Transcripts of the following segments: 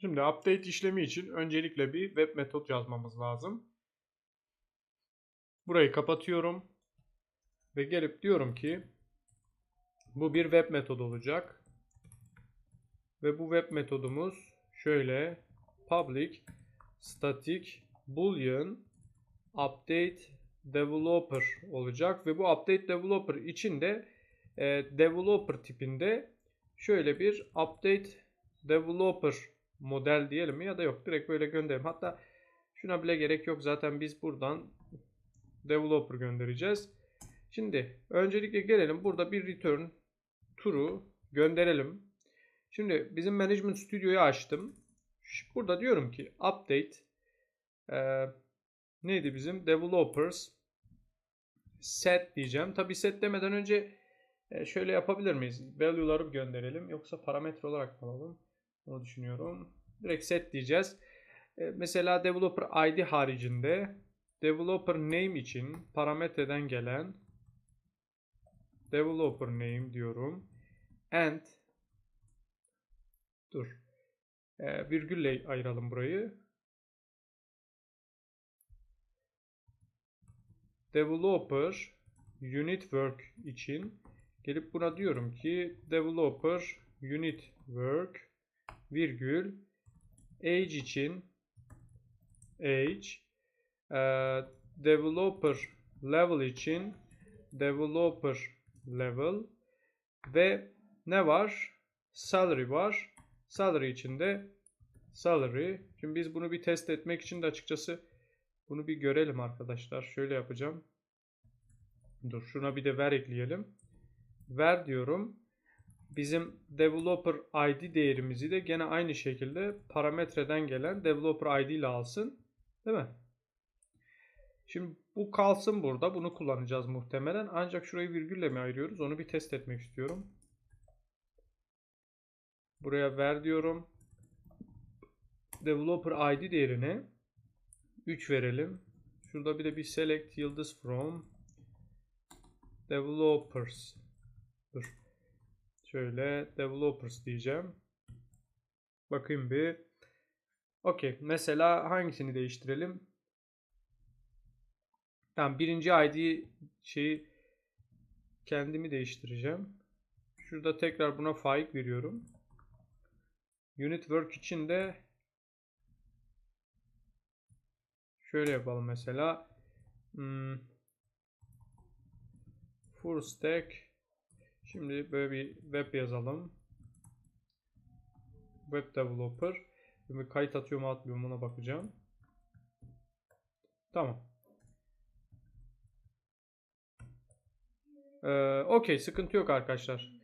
Şimdi update işlemi için öncelikle bir web metot yazmamız lazım. Burayı kapatıyorum. Ve gelip diyorum ki bu bir web metodu olacak. Ve bu web metodumuz şöyle public static boolean update developer olacak ve bu update developer için e, developer tipinde şöyle bir update developer model diyelim mi ya da yok direkt böyle gönderelim. Hatta şuna bile gerek yok zaten biz buradan developer göndereceğiz. Şimdi öncelikle gelelim burada bir return true'u gönderelim. Şimdi bizim management stüdyoyu açtım. Burada diyorum ki update e, neydi bizim developers set diyeceğim. Tabi set demeden önce e, şöyle yapabilir miyiz? Value'ları gönderelim yoksa parametre olarak alalım. Onu düşünüyorum. Direkt set diyeceğiz. E, mesela developer ID haricinde developer name için parametreden gelen developer name diyorum. And dur. E, virgülle ayıralım burayı. Developer unit work için gelip buna diyorum ki developer unit work virgül age için age e, developer level için developer level ve ne var? Salary var. Salary için de salary. Şimdi biz bunu bir test etmek için de açıkçası bunu bir görelim arkadaşlar. Şöyle yapacağım. Dur şuna bir de ver ekleyelim. Ver diyorum. Bizim developer ID değerimizi de gene aynı şekilde parametreden gelen developer ID ile alsın. Değil mi? Şimdi bu kalsın burada. Bunu kullanacağız muhtemelen. Ancak şurayı virgülle mi ayırıyoruz? Onu bir test etmek istiyorum. Buraya ver diyorum. Developer ID değerini 3 verelim. Şurada bir de bir select yıldız from developers. Dur. Şöyle developers diyeceğim. Bakayım bir. Okey. Mesela hangisini değiştirelim? Tamam birinci ID şeyi kendimi değiştireceğim. Şurada tekrar buna faik veriyorum. Unit work için de şöyle yapalım mesela. Hmm. Full stack. Şimdi böyle bir web yazalım. Web developer. Şimdi kayıt atıyor mu atmıyor mu ona bakacağım. Tamam. Ee, Okey sıkıntı yok arkadaşlar.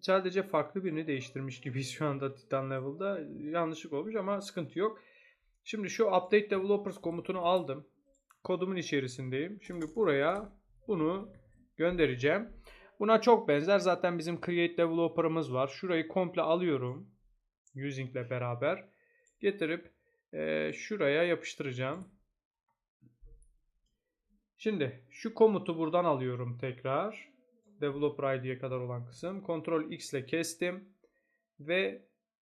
Sadece farklı birini değiştirmiş gibiyiz şu anda Titan Level'da. Yanlışlık olmuş ama sıkıntı yok. Şimdi şu update developers komutunu aldım. Kodumun içerisindeyim. Şimdi buraya bunu göndereceğim. Buna çok benzer. Zaten bizim create developer'ımız var. Şurayı komple alıyorum. Using ile beraber. Getirip e, şuraya yapıştıracağım. Şimdi şu komutu buradan alıyorum tekrar. Developer ID'ye kadar olan kısım. Ctrl X ile kestim. Ve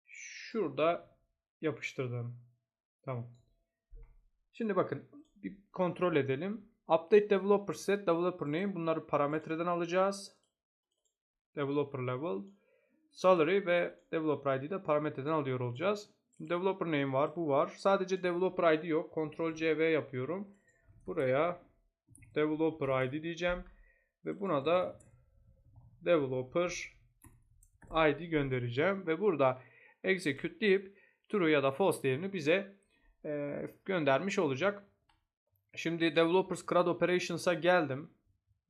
şurada yapıştırdım. Tamam. Şimdi bakın bir kontrol edelim. Update developer set, developer name bunları parametreden alacağız. Developer level, salary ve developer ID de parametreden alıyor olacağız. Developer name var, bu var. Sadece developer ID yok. Ctrl C V yapıyorum. Buraya developer ID diyeceğim ve buna da developer ID göndereceğim ve burada execute deyip true ya da false değerini bize e, göndermiş olacak. Şimdi Developers CRUD Operations'a geldim.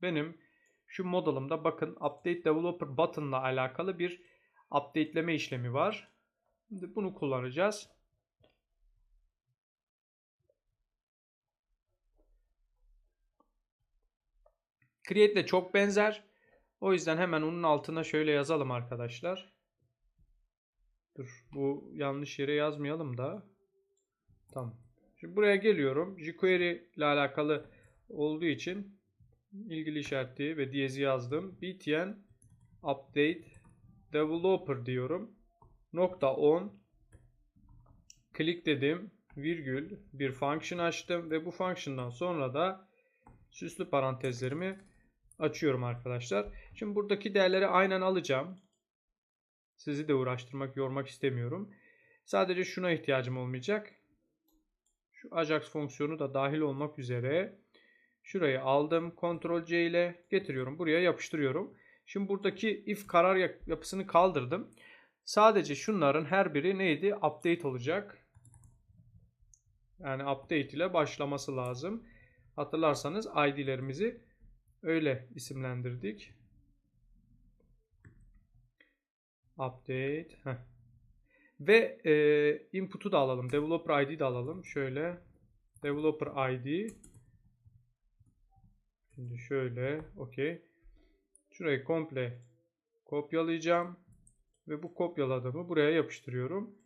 Benim şu modelımda bakın Update Developer Button ile alakalı bir updateleme işlemi var. Şimdi bunu kullanacağız. Create ile çok benzer. O yüzden hemen onun altına şöyle yazalım arkadaşlar. Dur bu yanlış yere yazmayalım da. Tamam. Şimdi buraya geliyorum. jQuery ile alakalı olduğu için ilgili işareti ve diyezi yazdım. btn update developer diyorum. Nokta on click dedim. Virgül bir function açtım ve bu function'dan sonra da süslü parantezlerimi açıyorum arkadaşlar. Şimdi buradaki değerleri aynen alacağım. Sizi de uğraştırmak, yormak istemiyorum. Sadece şuna ihtiyacım olmayacak. Şu Ajax fonksiyonu da dahil olmak üzere şurayı aldım. Ctrl C ile getiriyorum. Buraya yapıştırıyorum. Şimdi buradaki if karar yapısını kaldırdım. Sadece şunların her biri neydi? Update olacak. Yani update ile başlaması lazım. Hatırlarsanız ID'lerimizi öyle isimlendirdik. Update. Heh. Ve e, input'u da alalım. Developer ID de alalım. Şöyle. Developer ID. Şimdi şöyle. Okey. Şurayı komple kopyalayacağım. Ve bu kopyaladığımı buraya yapıştırıyorum.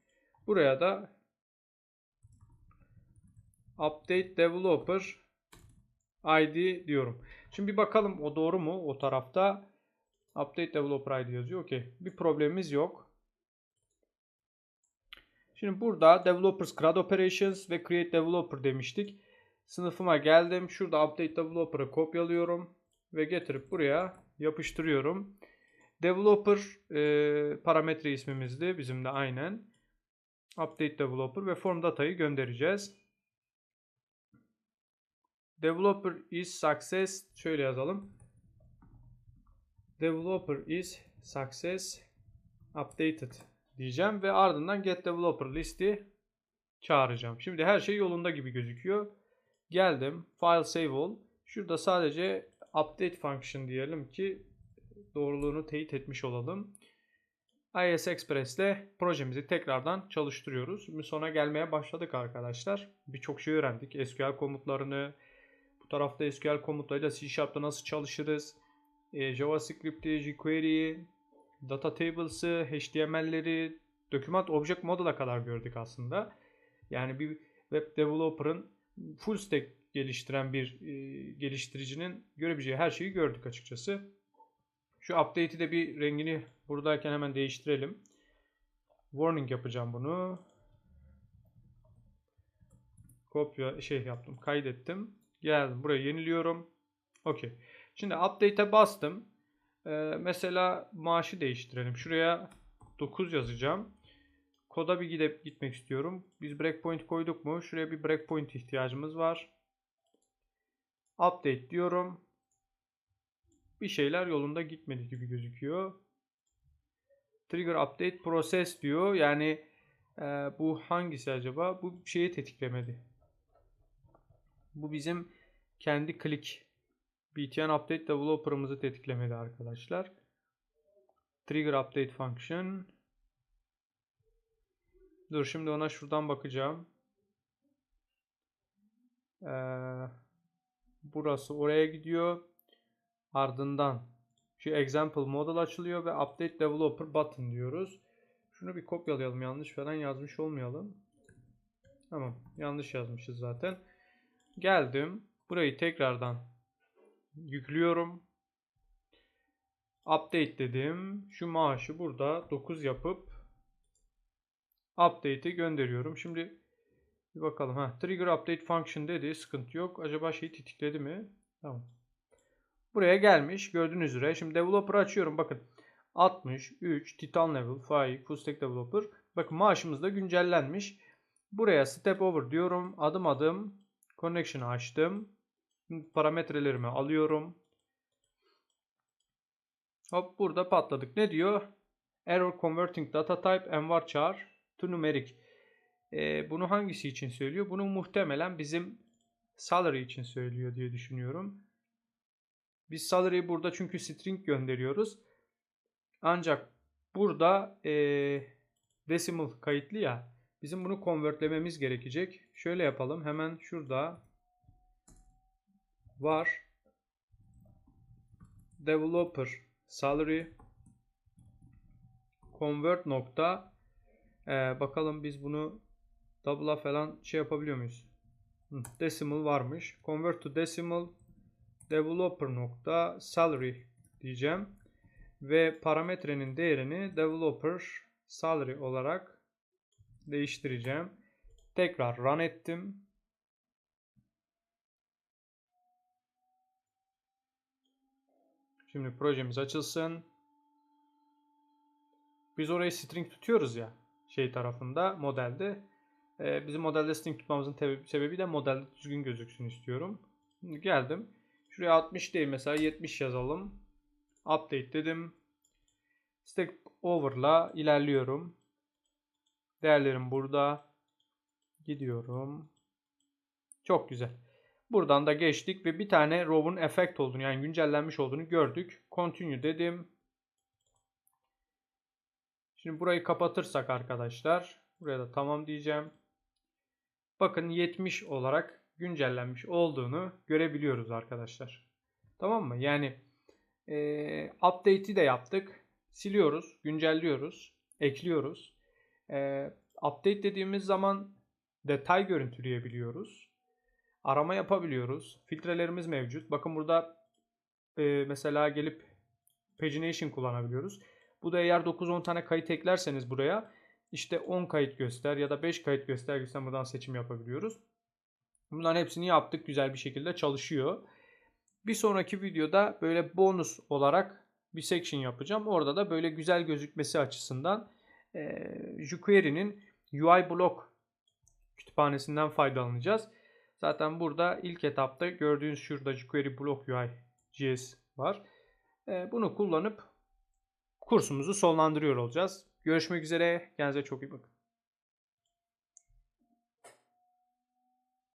Buraya da update developer ID diyorum. Şimdi bir bakalım o doğru mu o tarafta. Update developer ID yazıyor. Okey. Bir problemimiz yok. Şimdi burada developers CRUD operations ve create developer demiştik. Sınıfıma geldim. Şurada update developer'ı kopyalıyorum ve getirip buraya yapıştırıyorum. Developer e, parametre ismimizdi. Bizim de aynen. Update developer ve form datayı göndereceğiz. Developer is success. Şöyle yazalım. Developer is success updated diyeceğim ve ardından get developer listi çağıracağım. Şimdi her şey yolunda gibi gözüküyor. Geldim. File save all. Şurada sadece update function diyelim ki doğruluğunu teyit etmiş olalım. IS Express ile projemizi tekrardan çalıştırıyoruz. Sona gelmeye başladık arkadaşlar. Birçok şey öğrendik. SQL komutlarını, bu tarafta SQL komutlarıyla C Sharp'ta nasıl çalışırız, e, JavaScript'i, jQuery'i, data tables'ı, HTML'leri, document object model'a kadar gördük aslında. Yani bir web developer'ın full stack geliştiren bir e, geliştiricinin görebileceği her şeyi gördük açıkçası. Şu update'i de bir rengini buradayken hemen değiştirelim. Warning yapacağım bunu. Kopya şey yaptım. Kaydettim. Geldim. Buraya yeniliyorum. Okey. Şimdi update'e bastım. Ee, mesela maaşı değiştirelim. Şuraya 9 yazacağım. Koda bir gidip gitmek istiyorum. Biz breakpoint koyduk mu? Şuraya bir breakpoint ihtiyacımız var. Update diyorum. Bir şeyler yolunda gitmedi gibi gözüküyor. Trigger update process diyor. Yani e, bu hangisi acaba? Bu şeyi tetiklemedi. Bu bizim kendi click btn update developer'ımızı tetiklemedi arkadaşlar. Trigger update function. Dur şimdi ona şuradan bakacağım. Ee, burası oraya gidiyor. Ardından şu example model açılıyor ve update developer button diyoruz. Şunu bir kopyalayalım. Yanlış falan yazmış olmayalım. Tamam. Yanlış yazmışız zaten. Geldim. Burayı tekrardan yüklüyorum. Update dedim. Şu maaşı burada 9 yapıp update'i gönderiyorum. Şimdi bir bakalım. Ha, trigger update function dedi. Sıkıntı yok. Acaba şeyi tetikledi mi? Tamam. Buraya gelmiş. Gördüğünüz üzere. Şimdi developer açıyorum. Bakın. 63 Titan level 5 full developer. Bakın maaşımız da güncellenmiş. Buraya step over diyorum. Adım adım connection'ı açtım. Parametrelerimi alıyorum. Hop burada patladık. Ne diyor? Error converting data type and varchar to numeric. Ee, bunu hangisi için söylüyor? Bunu muhtemelen bizim salary için söylüyor diye düşünüyorum. Biz salary'i burada çünkü string gönderiyoruz. Ancak burada e, decimal kayıtlı ya. Bizim bunu konvertlememiz gerekecek. Şöyle yapalım. Hemen şurada var. Developer salary convert nokta ee, bakalım biz bunu double'a falan şey yapabiliyor muyuz? Decimal varmış. Convert to decimal developer nokta salary diyeceğim. Ve parametrenin değerini developer salary olarak değiştireceğim. Tekrar run ettim. Şimdi projemiz açılsın. Biz orayı string tutuyoruz ya şey tarafında modelde. Ee, bizim modelde string tutmamızın sebebi de modelde düzgün gözüksün istiyorum. Şimdi geldim. Şuraya 60 değil mesela 70 yazalım. Update dedim. Stack over'la ilerliyorum. Değerlerim burada. Gidiyorum. Çok güzel. Buradan da geçtik ve bir tane row'un effect olduğunu yani güncellenmiş olduğunu gördük. Continue dedim. Şimdi burayı kapatırsak arkadaşlar. Buraya da tamam diyeceğim. Bakın 70 olarak güncellenmiş olduğunu görebiliyoruz arkadaşlar. Tamam mı? Yani e, update'i de yaptık. Siliyoruz, güncelliyoruz, ekliyoruz. E, update dediğimiz zaman detay görüntüleyebiliyoruz. Arama yapabiliyoruz. Filtrelerimiz mevcut. Bakın burada e, mesela gelip pagination kullanabiliyoruz. Bu da eğer 9-10 tane kayıt eklerseniz buraya işte 10 kayıt göster ya da 5 kayıt göster gibisinden buradan seçim yapabiliyoruz. Bunların hepsini yaptık. Güzel bir şekilde çalışıyor. Bir sonraki videoda böyle bonus olarak bir section yapacağım. Orada da böyle güzel gözükmesi açısından e, jQuery'nin UI block kütüphanesinden faydalanacağız. Zaten burada ilk etapta gördüğünüz şurada jQuery block UI JS var. E, bunu kullanıp kursumuzu sonlandırıyor olacağız. Görüşmek üzere. Kendinize çok iyi bakın.